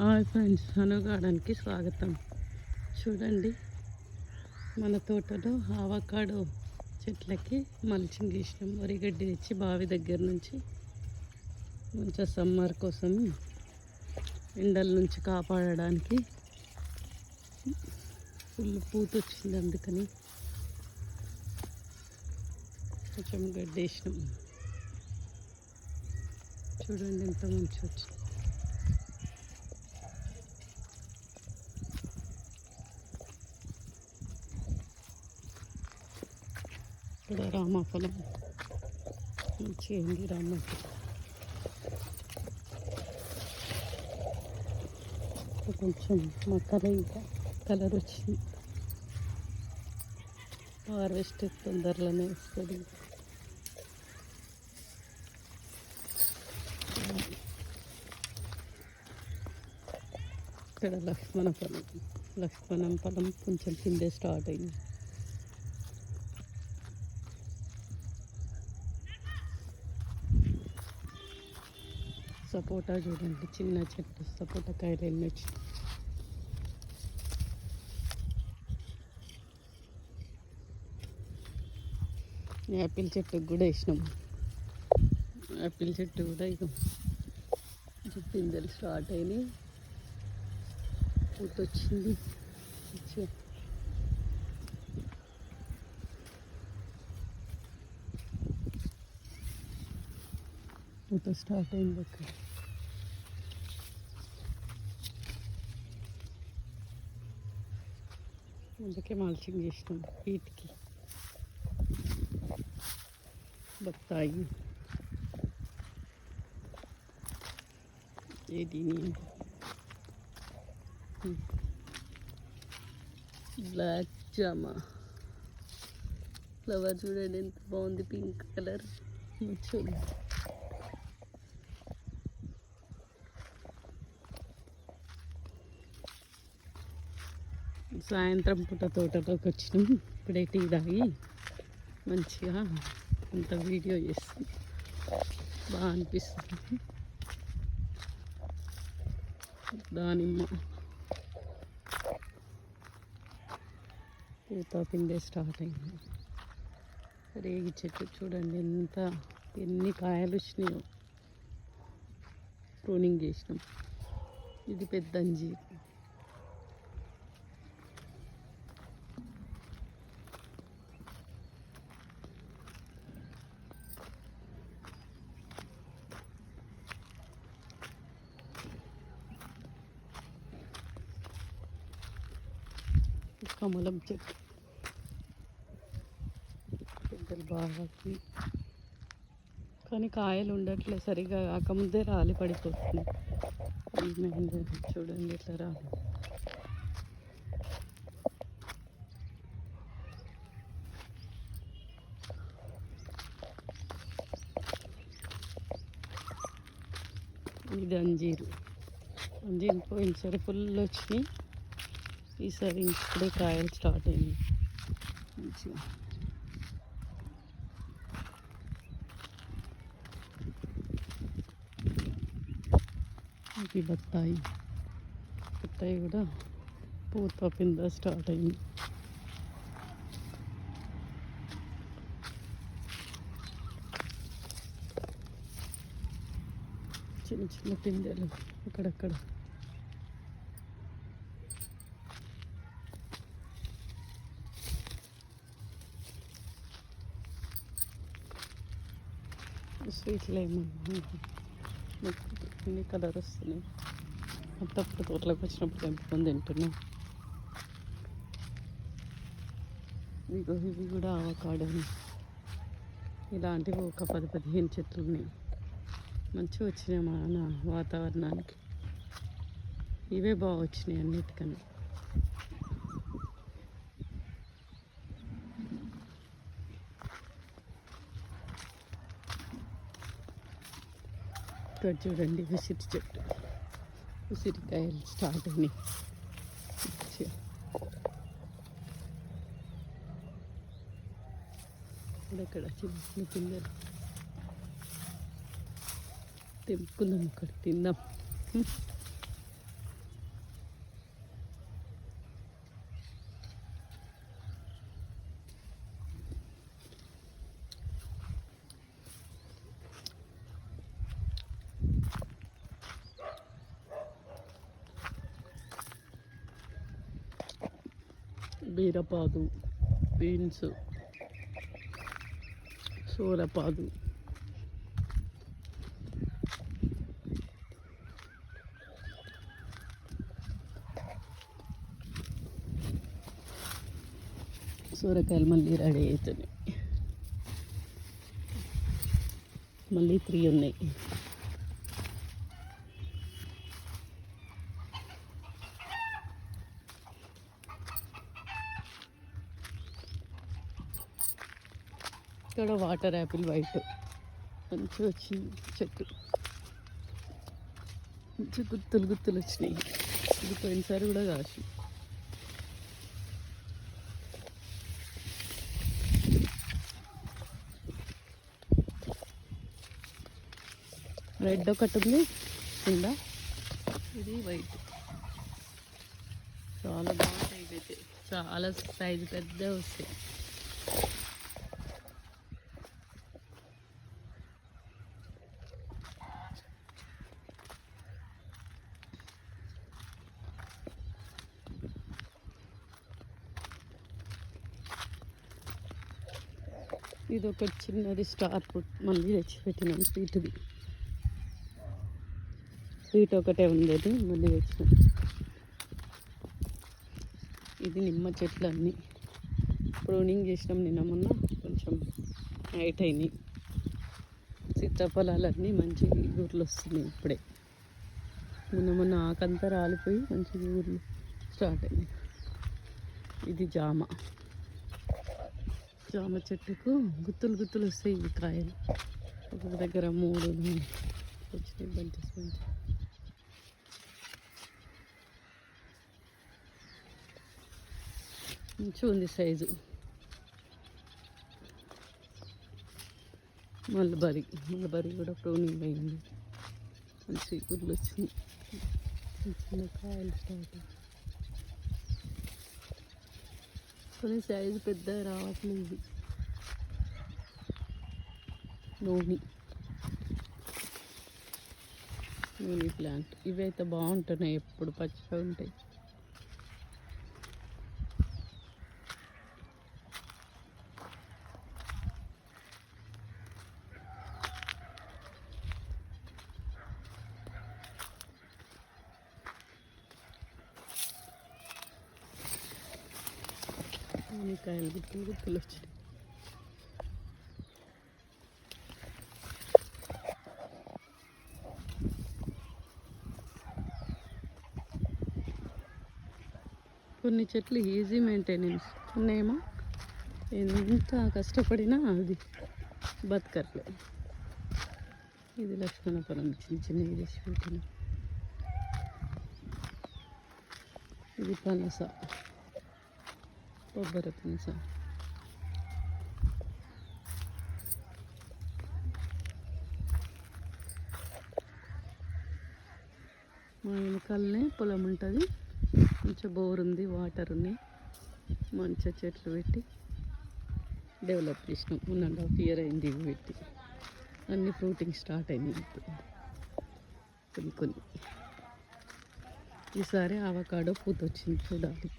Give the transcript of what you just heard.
Hi friends Hanu గార్డెన్కి స్వాగతం. చూడండి మన తోటలో ఆవకాడో చెట్లకి మల్చింగ్ వేసినాం. వరిగడ్డి తెచ్చి బావి దగ్గర నుంచి. మంచిగా సమ్మర్ కోసం ఎండల నుంచి కాపాడడానికి ఫుల్ పూత వచ్చింది అందుకని కొంచెం గడ్డి వేసినాం. చూడండి ఎంత మంచి వచ్చింది. ఇక్కడ రామఫలం మంచి రామాఫలం రామఫలం కొంచెం మక్కల ఇంకా కలర్ వచ్చింది హార్వెస్ట్ తొందరలోనే వస్తుంది ఇక్కడ లక్ష్మణ ఫలం లక్ష్మణం ఫలం కొంచెం కిందే స్టార్ట్ అయింది సపోటా చూడండి చిన్న చెట్టు సపోటా కాయలు ఎన్ని వచ్చినాయి యాపిల్ చెట్టుకు కూడా వేసినాం. యాపిల్ చెట్టు కూడా ఇక పిందెలు స్టార్ట్ అయినాయి. పూత వచ్చింది మంచిగా పూత స్టార్ట్ అయింది అక్కడ అందుకే మాల్చింగ్ చేసినాం హీట్కి బత్తాయి. ఏది బ్లాక్ జామా. ఫ్లవర్ చూడండి ఎంత బాగుంది పింక్ కలర్. మంచిగా సాయంత్రం పూట తోటలోకి వచ్చినాం. ఇప్పుడే టీ తాగి మంచిగా అంత వీడియో చేస్తాం బాగా అనిపిస్తుంది. దానిమ్మ. పూత పిండే స్టార్ట్ అయింది. రేగి చెట్టు చూడండి ఎంత ఎన్ని కాయలు వచ్చినాయో. ప్రూనింగ్ చేసినాం. ఇది పెద్ద అంజీరు కమలం చెట్టు. పెద్దలు బాగా వచ్చి- కానీ కాయలు ఉండట్లే సరిగా కాకముందే రాలి పడిపోతుంది. చూడండి ఇట్లా రాలి. ఇది అంజీరు. అంజీరు పోయినసారి ఫుల్ వచ్చినాయి. ఈసారి ఇప్పుడే కాయలు స్టార్ట్ అయింది మంచిగా ఇది బత్తాయి బత్తాయి కూడా పూత పింద స్టార్ట్ అయింది చిన్న చిన్న పిందెలు అక్కడక్కడ స్వీట్లు ఏమన్నా అన్ని కలర్ వస్తున్నాయి. అప్పుడప్పుడు తోటలోకి వచ్చినప్పుడు తెంపుకొని తింటున్నాం. ఇగో ఇవి కూడా ఆవకాడని ఇలాంటివి ఒక పది పదిహేను చెట్లు ఉన్నాయి. మంచిగా వచ్చినాయి మన వాతావరణానికి. ఇవే బాగా వచ్చినాయి అన్నిటికన్నా. ఇక్కడ చూడండి ఉసిరి చెట్టు. ఉసిరికాయలు స్టార్ట్ అయినాయి. ఇక్కడ చిన్న చిన్న పిందెలు తెంపుకుందాం ఇక్కడ తిందాం. బీరపాదు బీన్స్ సోరపాదు సూరకాయలు మళ్ళీ రెడీ అవుతున్నాయి మళ్ళీ త్రీ ఉన్నాయి. ఇక్కడ వాటర్ యాపిల్ వైట్. మంచిగా వచ్చింది చెట్టు. మంచి గుత్తులు గుత్తులు వచ్చినాయి. ఇది పోయినసారి కూడా కాసి రెడ్ ఒకటి ఉంది. కింద ఇది వైట్. చాలా బాగుంటాయి ఇవైతే. చాలా సైజు పెద్ద వస్తాయి. ఇది ఒక చిన్నది స్టార్ ఫుడ్. మళ్ళీ తెచ్చి పెట్టినాం స్వీట్ది. స్వీట్ ఒకటే ఉండేది మళ్ళీ తెచ్చినాం. ఇది నిమ్మ చెట్లు అన్నీ ప్రూనింగ్ చేసినాం నిన్న మొన్న కొంచెం హైట్ అయినాయి. సీతాఫలాలన్నీ మంచి ఊర్లు వస్తున్నాయి ఇప్పుడే. మొన్న మొన్న ఆకంతా రాలిపోయి మంచి ఊర్లు స్టార్ట్ అయినాయి. ఇది జామ. జామ చెట్టుకు గుత్తులు గుత్తులు వస్తాయి ఇవి కాయలు. ఒక దగ్గర మూడు వచ్చినాయి బంచెస్ బంచెస్ మంచిగా ఉంది సైజు. మల్లబరి మల్లబరి కూడా ప్రూనింగ్ అయింది. మంచి గుడ్లు వచ్చింది చిన్న చిన్న కాయలు స్టార్ట్ అయ్యాయి. కొన్ని సైజు పెద్ద రావట్లేదు. నూనె. నూనె ప్లాంట్ ఇవైతే బాగుంటున్నాయి ఎప్పుడు పచ్చిగా ఉంటాయి. కాయలు గుర్తులు గుర్తులు వచ్చినాయి. కొన్ని చెట్లు ఈజీ మెయింటెనెన్స్ ఉన్నాయేమో? ఎంత కష్టపడినా అది బతకట్లే. ఇది లక్ష్మణపురం చిన్న చిన్న ఇది పెట్టిన. ఇది పనస. కొబ్బరి పనస మా వెనకాలనే పొలం ఉంటుంది. మంచిగా బోర్ ఉంది వాటర్ ఉన్నాయి. మంచిగా చెట్లు పెట్టి డెవలప్ చేసినాం. వన్ అండ్ హాఫ్ ఇయర్ అయింది ఇవి పెట్టి. అన్ని ఫ్రూటింగ్ స్టార్ట్ అయినాయి ఇప్పుడు. కొన్ని కొన్ని. ఈసారి ఆవకాడో పూత వచ్చింది చూడాలి.